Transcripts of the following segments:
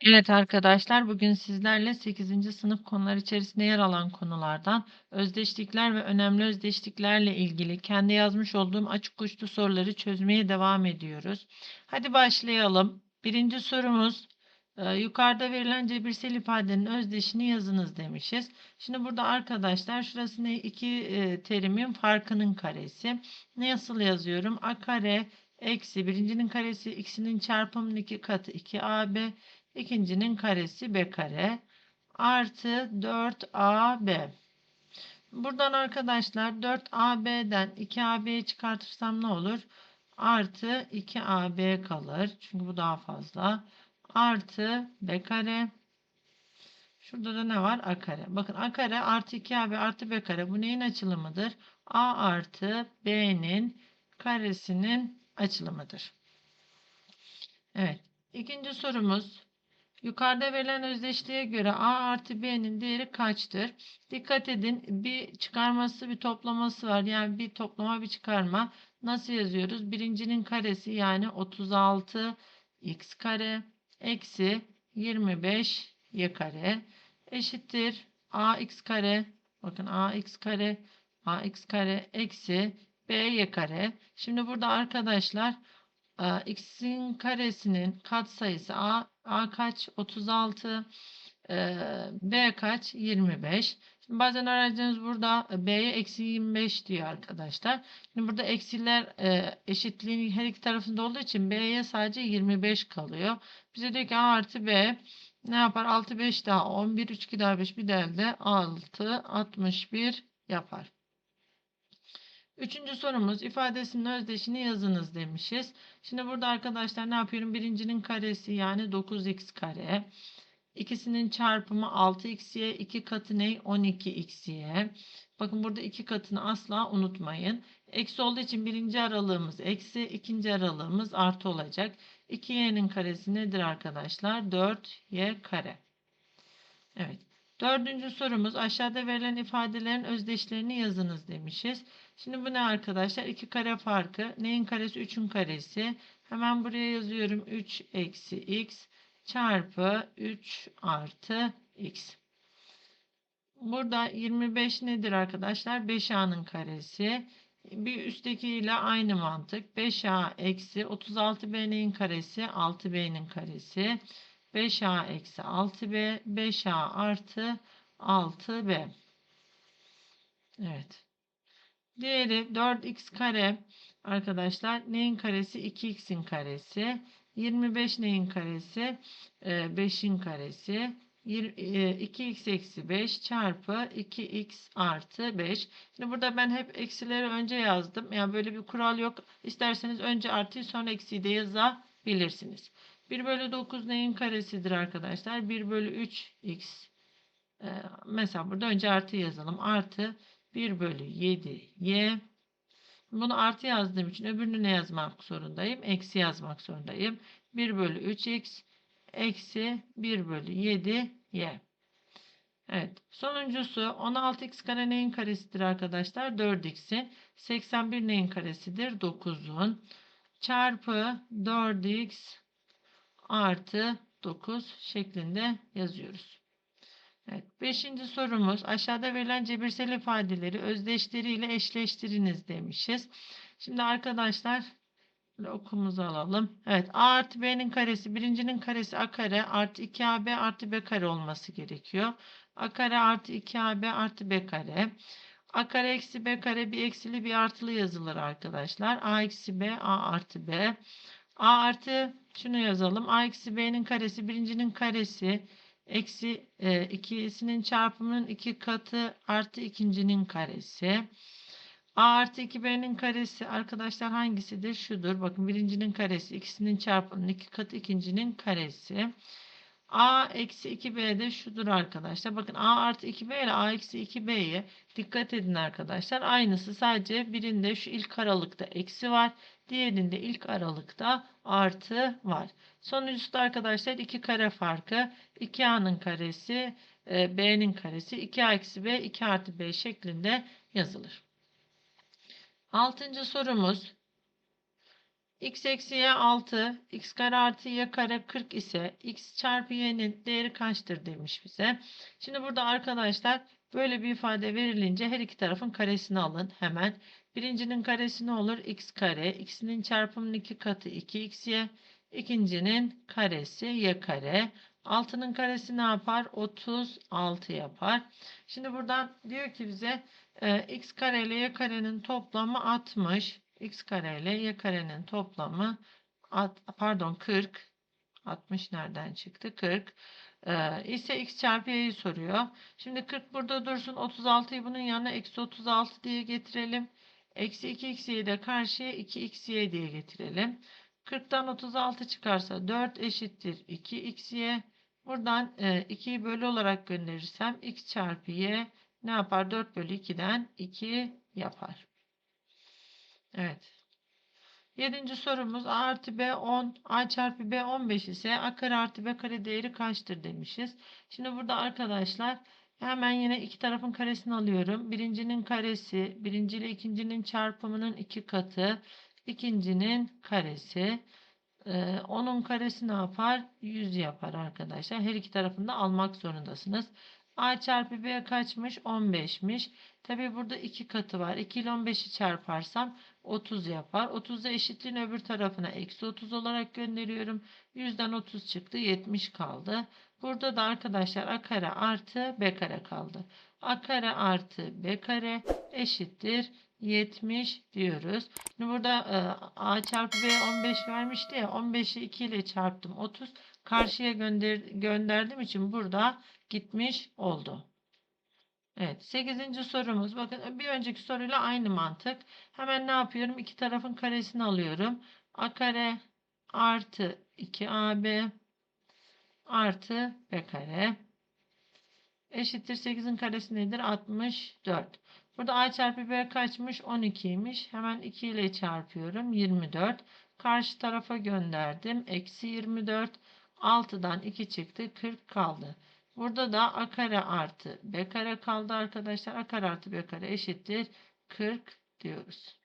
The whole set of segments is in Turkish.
Evet arkadaşlar, bugün sizlerle 8. sınıf konular içerisinde yer alan konulardan özdeşlikler ve önemli özdeşliklerle ilgili kendi yazmış olduğum açık uçlu soruları çözmeye devam ediyoruz. Hadi başlayalım. Birinci sorumuz, e, yukarıda verilen cebirsel ifadenin özdeşini yazınız demişiz. Şimdi burada arkadaşlar şurası ne? İki e, terimin farkının karesi. Nasıl yazıyorum? A kare eksi birincinin karesi x'inin çarpımının iki katı 2ab İkincinin karesi b kare artı 4ab. Buradan arkadaşlar 4ab'den 2ab'yi çıkartırsam ne olur? Artı 2ab kalır. Çünkü bu daha fazla. Artı b kare. Şurada da ne var? a kare. Bakın a kare artı 2ab artı b kare. Bu neyin açılımıdır? a artı b'nin karesinin açılımıdır. Evet. İkinci sorumuz Yukarıda verilen özdeşliğe göre A artı B'nin değeri kaçtır? Dikkat edin bir çıkarması bir toplaması var. Yani bir toplama bir çıkarma. Nasıl yazıyoruz? Birincinin karesi yani 36 x kare eksi 25 y kare eşittir ax kare. Bakın ax kare ax kare eksi b y kare. Şimdi burada arkadaşlar x'in karesinin katsayısı a A kaç? 36. Ee, B kaç? 25. Şimdi bazen öğrencimiz burada B'ye eksi 25 diyor arkadaşlar. Şimdi burada eksiler eşitliğin her iki tarafında olduğu için B'ye sadece 25 kalıyor. Bize diyor ki A artı B ne yapar? 6 5 daha 11 3 2 daha 5 bir de elde 6 61 yapar. Üçüncü sorumuz ifadesinin özdeşini yazınız demişiz. Şimdi burada arkadaşlar ne yapıyorum? Birincinin karesi yani 9x kare. İkisinin çarpımı 6xy. iki katı ne? 12xy. Bakın burada iki katını asla unutmayın. Eksi olduğu için birinci aralığımız eksi, ikinci aralığımız artı olacak. 2y'nin karesi nedir arkadaşlar? 4y kare. Evet. Dördüncü sorumuz aşağıda verilen ifadelerin özdeşlerini yazınız demişiz. Şimdi bu ne arkadaşlar? 2 kare farkı. Neyin karesi? 3'ün karesi. Hemen buraya yazıyorum. 3 eksi x çarpı 3 artı x. Burada 25 nedir arkadaşlar? 5a'nın karesi. Bir üstteki ile aynı mantık. 5a eksi 36b'nin karesi 6b'nin karesi. 5a eksi 6b 5a artı 6b. Evet. Diğeri 4x kare arkadaşlar neyin karesi 2x'in karesi 25 neyin karesi 5'in ee, karesi 2x e, eksi 5 çarpı 2x artı 5. Şimdi burada ben hep eksileri önce yazdım. Yani böyle bir kural yok. İsterseniz önce artıyı sonra eksiği de yazabilirsiniz. 1 bölü 9 neyin karesidir arkadaşlar? 1 bölü 3 x. Ee, mesela burada önce artı yazalım. Artı 1 bölü 7 y. Bunu artı yazdığım için öbürünü ne yazmak zorundayım? Eksi yazmak zorundayım. 1 bölü 3 x eksi 1 bölü 7 y. Evet. Sonuncusu 16x kare neyin karesidir arkadaşlar? 4x'in. 81 neyin karesidir? 9'un. Çarpı 4x artı 9 şeklinde yazıyoruz. Evet, beşinci sorumuz aşağıda verilen cebirsel ifadeleri özdeşleriyle eşleştiriniz demişiz. Şimdi arkadaşlar okumuzu alalım. Evet a artı b'nin karesi birincinin karesi a kare artı 2ab artı b kare olması gerekiyor. a kare artı 2ab artı b kare. a kare eksi b kare bir eksili bir artılı yazılır arkadaşlar. a eksi b a artı b. a artı şunu yazalım. a eksi b'nin karesi birincinin karesi eksi e, ikisinin çarpımının iki katı artı ikincinin karesi. A artı 2B'nin karesi arkadaşlar hangisidir? Şudur. Bakın birincinin karesi ikisinin çarpımının iki katı ikincinin karesi. A eksi 2B de şudur arkadaşlar. Bakın A artı 2B ile A eksi 2B'ye dikkat edin arkadaşlar. Aynısı sadece birinde şu ilk aralıkta eksi var. Diğerinde ilk aralıkta artı var. Sonuncusu da arkadaşlar 2 kare farkı. 2A'nın karesi e, B'nin karesi 2A eksi B 2 artı B şeklinde yazılır. Altıncı sorumuz x eksi y 6, x kare artı y kare 40 ise x çarpı y'nin değeri kaçtır demiş bize. Şimdi burada arkadaşlar böyle bir ifade verilince her iki tarafın karesini alın hemen. Birincinin karesi ne olur? x kare. x'inin çarpımının iki katı 2xy. İkincinin karesi y kare. 6'nın karesi ne yapar? 36 yapar. Şimdi buradan diyor ki bize e, x kare ile y karenin toplamı 60. x kare ile y karenin toplamı at, pardon 40. 60 nereden çıktı? 40. Ee, ise x çarpı y'yi soruyor. Şimdi 40 burada dursun. 36'yı bunun yanına eksi 36 diye getirelim. Eksi 2x'yi de karşıya 2xy diye getirelim. 40'tan 36 çıkarsa 4 eşittir 2xy. Buradan e, 2'yi bölü olarak gönderirsem x çarpı y ne yapar? 4 bölü 2'den 2 yapar. Evet. Yedinci sorumuz a artı b 10 a çarpı b 15 ise a kare artı b kare değeri kaçtır demişiz. Şimdi burada arkadaşlar hemen yine iki tarafın karesini alıyorum. Birincinin karesi birinci ile ikincinin çarpımının iki katı. ikincinin karesi. Ee, onun karesi ne yapar? 100 yapar arkadaşlar. Her iki tarafını da almak zorundasınız. A çarpı B kaçmış? 15'miş. Tabi burada iki katı var. 2 ile 15'i çarparsam 30 yapar. 30'u eşitliğin öbür tarafına eksi 30 olarak gönderiyorum. 100'den 30 çıktı. 70 kaldı. Burada da arkadaşlar a kare artı b kare kaldı. a kare artı b kare eşittir 70 diyoruz. Şimdi burada e, a çarpı b 15 vermişti ya 15'i 2 ile çarptım 30. Karşıya gönder gönderdiğim için burada gitmiş oldu. Evet 8. sorumuz bakın bir önceki soruyla aynı mantık. Hemen ne yapıyorum? İki tarafın karesini alıyorum. a kare artı 2ab artı b kare eşittir 8'in karesi nedir? 64. Burada a çarpı b kaçmış? 12'ymiş. Hemen 2 ile çarpıyorum. 24. Karşı tarafa gönderdim. Eksi 24. 6'dan 2 çıktı. 40 kaldı. Burada da a kare artı b kare kaldı arkadaşlar. a kare artı b kare eşittir 40 diyoruz.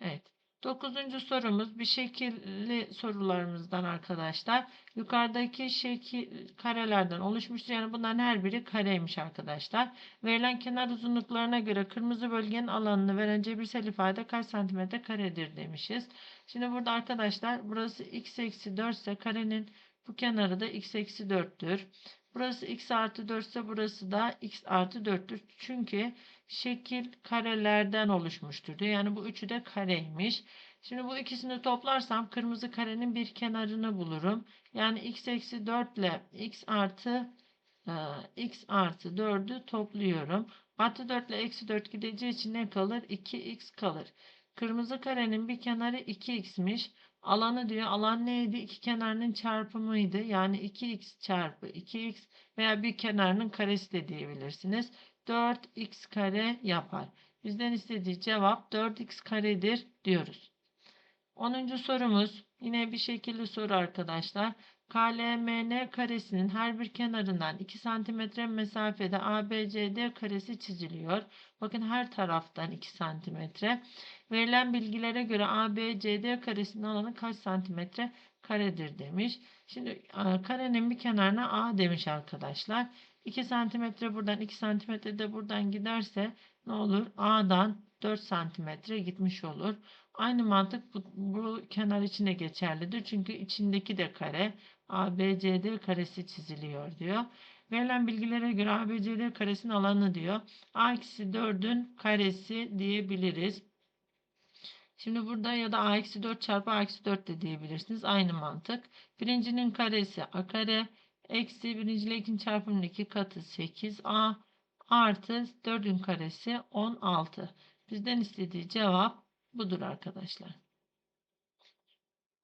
Evet. Dokuzuncu sorumuz bir şekilli sorularımızdan arkadaşlar. Yukarıdaki şekil karelerden oluşmuştur. Yani bunların her biri kareymiş arkadaşlar. Verilen kenar uzunluklarına göre kırmızı bölgenin alanını veren cebirsel ifade kaç santimetre karedir demişiz. Şimdi burada arkadaşlar burası x eksi 4 ise karenin bu kenarı da x eksi 4'tür. Burası x artı 4 ise burası da x artı 4'tür. Çünkü şekil karelerden oluşmuştur diyor. Yani bu üçü de kareymiş. Şimdi bu ikisini toplarsam kırmızı karenin bir kenarını bulurum. Yani x eksi 4 ile x artı e, x artı 4'ü topluyorum. Artı 4 ile eksi 4 gideceği için ne kalır? 2x kalır. Kırmızı karenin bir kenarı 2x'miş. Alanı diyor. Alan neydi? İki kenarının çarpımıydı. Yani 2x çarpı 2x veya bir kenarının karesi de diyebilirsiniz. 4x kare yapar. Bizden istediği cevap 4x karedir diyoruz. 10. sorumuz yine bir şekilli soru arkadaşlar. KLMN karesinin her bir kenarından 2 cm mesafede ABCD karesi çiziliyor. Bakın her taraftan 2 cm. Verilen bilgilere göre ABCD karesinin alanı kaç santimetre karedir demiş. Şimdi karenin bir kenarına A demiş arkadaşlar. 2 santimetre buradan 2 santimetre de buradan giderse ne olur? A'dan 4 santimetre gitmiş olur. Aynı mantık bu, bu kenar içine geçerlidir. Çünkü içindeki de kare. ABCD karesi çiziliyor diyor. Verilen bilgilere göre ABCD karesinin alanı diyor. A-4'ün karesi diyebiliriz. Şimdi burada ya da A-4 çarpı A-4 de diyebilirsiniz. Aynı mantık. Birincinin karesi A kare. Eksi birinci ile ikinci çarpımın iki katı 8A. Artı 4'ün karesi 16. Bizden istediği cevap budur arkadaşlar.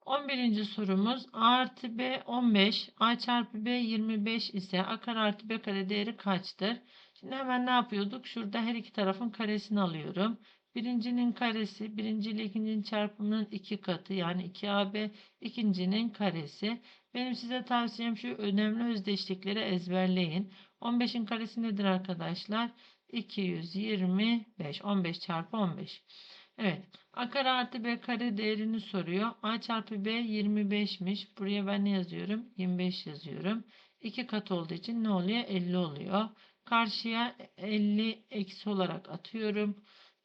11. sorumuz A artı B 15, A çarpı B 25 ise A kare artı B kare değeri kaçtır? Şimdi hemen ne yapıyorduk? Şurada her iki tarafın karesini alıyorum. Birincinin karesi, birinci ile ikincinin çarpımının iki katı yani 2AB ikincinin karesi. Benim size tavsiyem şu önemli özdeşlikleri ezberleyin. 15'in karesi nedir arkadaşlar? 225. 15 çarpı 15. Evet. A kare artı B kare değerini soruyor. A çarpı B 25'miş. Buraya ben ne yazıyorum? 25 yazıyorum. 2 kat olduğu için ne oluyor? 50 oluyor. Karşıya 50 eksi olarak atıyorum.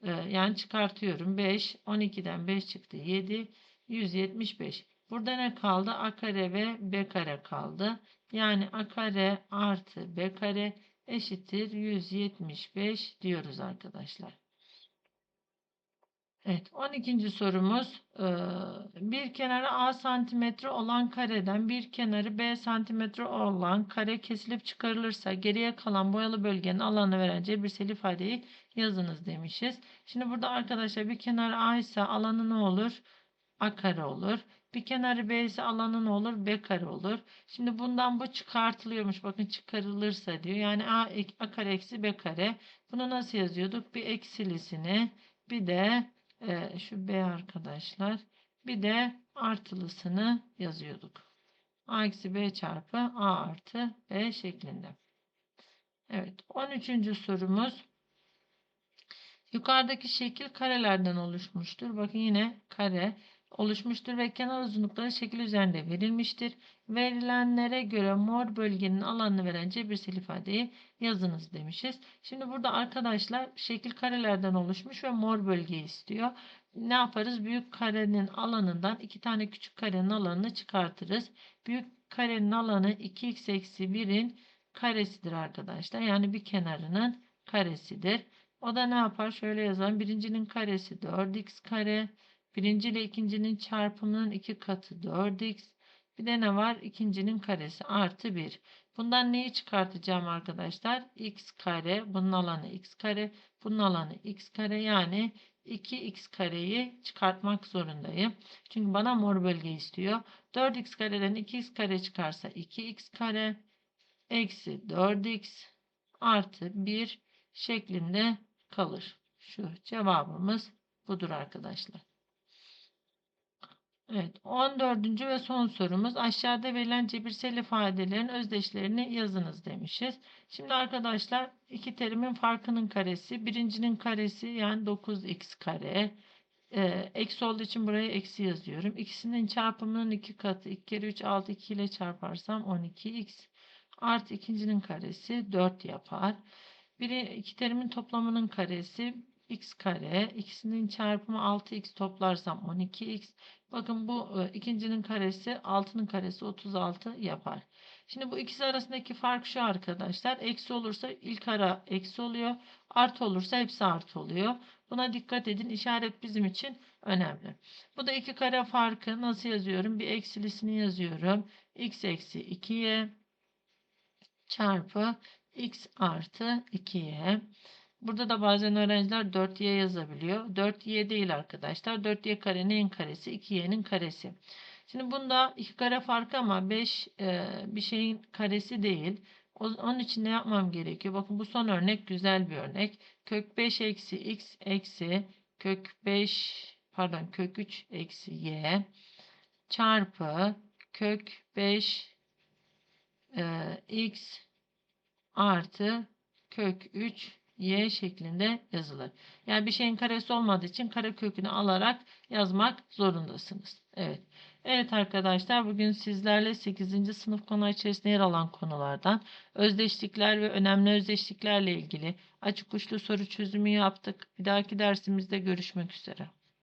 Ee, yani çıkartıyorum. 5. 12'den 5 çıktı. 7. 175. Burada ne kaldı? A kare ve B kare kaldı. Yani A kare artı B kare eşittir 175 diyoruz arkadaşlar. Evet, 12. sorumuz. Ee, Bir kenarı A santimetre olan kareden bir kenarı B santimetre olan kare kesilip çıkarılırsa geriye kalan boyalı bölgenin alanı veren cebirsel ifadeyi yazınız demişiz. Şimdi burada arkadaşlar bir kenar A ise alanı ne olur? A kare olur. Bir kenarı B ise alanı ne olur? B kare olur. Şimdi bundan bu çıkartılıyormuş. Bakın çıkarılırsa diyor. Yani A, A kare eksi B kare. Bunu nasıl yazıyorduk? Bir eksilisini bir de e, şu B arkadaşlar bir de artılısını yazıyorduk. A eksi B çarpı A artı B şeklinde. Evet 13. sorumuz. Yukarıdaki şekil karelerden oluşmuştur. Bakın yine kare oluşmuştur ve kenar uzunlukları şekil üzerinde verilmiştir. Verilenlere göre mor bölgenin alanını veren cebirsel ifadeyi yazınız demişiz. Şimdi burada arkadaşlar şekil karelerden oluşmuş ve mor bölgeyi istiyor. Ne yaparız? Büyük karenin alanından iki tane küçük karenin alanını çıkartırız. Büyük karenin alanı 2x eksi 1'in karesidir arkadaşlar. Yani bir kenarının karesidir. O da ne yapar? Şöyle yazalım. Birincinin karesi 4x kare. Birinci ile ikincinin çarpımının iki katı 4x. Bir de ne var? İkincinin karesi artı 1. Bundan neyi çıkartacağım arkadaşlar? x kare. Bunun alanı x kare. Bunun alanı x kare. Yani 2x kareyi çıkartmak zorundayım. Çünkü bana mor bölge istiyor. 4x kareden 2x kare çıkarsa 2x kare eksi 4x artı 1 şeklinde kalır. Şu cevabımız budur arkadaşlar. Evet, 14. ve son sorumuz aşağıda verilen cebirsel ifadelerin özdeşlerini yazınız demişiz. Şimdi arkadaşlar iki terimin farkının karesi, birincinin karesi yani 9x kare. Ee, eksi olduğu için buraya eksi yazıyorum. İkisinin çarpımının iki katı 2 kere 3 6 2 ile çarparsam 12x artı ikincinin karesi 4 yapar. Biri iki terimin toplamının karesi x kare. İkisinin çarpımı 6x toplarsam 12x. Bakın bu e, ikincinin karesi 6'nın karesi 36 yapar. Şimdi bu ikisi arasındaki fark şu arkadaşlar. Eksi olursa ilk ara eksi oluyor. Artı olursa hepsi artı oluyor. Buna dikkat edin. İşaret bizim için önemli. Bu da iki kare farkı nasıl yazıyorum? Bir eksilisini yazıyorum. x eksi 2y çarpı x artı 2y. Burada da bazen öğrenciler 4y yazabiliyor. 4y değil arkadaşlar. 4y kare neyin karesi? 2y'nin karesi. Şimdi bunda iki kare farkı ama 5 e, bir şeyin karesi değil. Onun için ne yapmam gerekiyor? Bakın bu son örnek güzel bir örnek. Kök 5 eksi x eksi kök 5 pardon kök 3 eksi y çarpı kök 5 e, x artı kök 3 y şeklinde yazılır. Yani bir şeyin karesi olmadığı için kare kökünü alarak yazmak zorundasınız. Evet. Evet arkadaşlar bugün sizlerle 8. sınıf konu içerisinde yer alan konulardan özdeşlikler ve önemli özdeşliklerle ilgili açık uçlu soru çözümü yaptık. Bir dahaki dersimizde görüşmek üzere.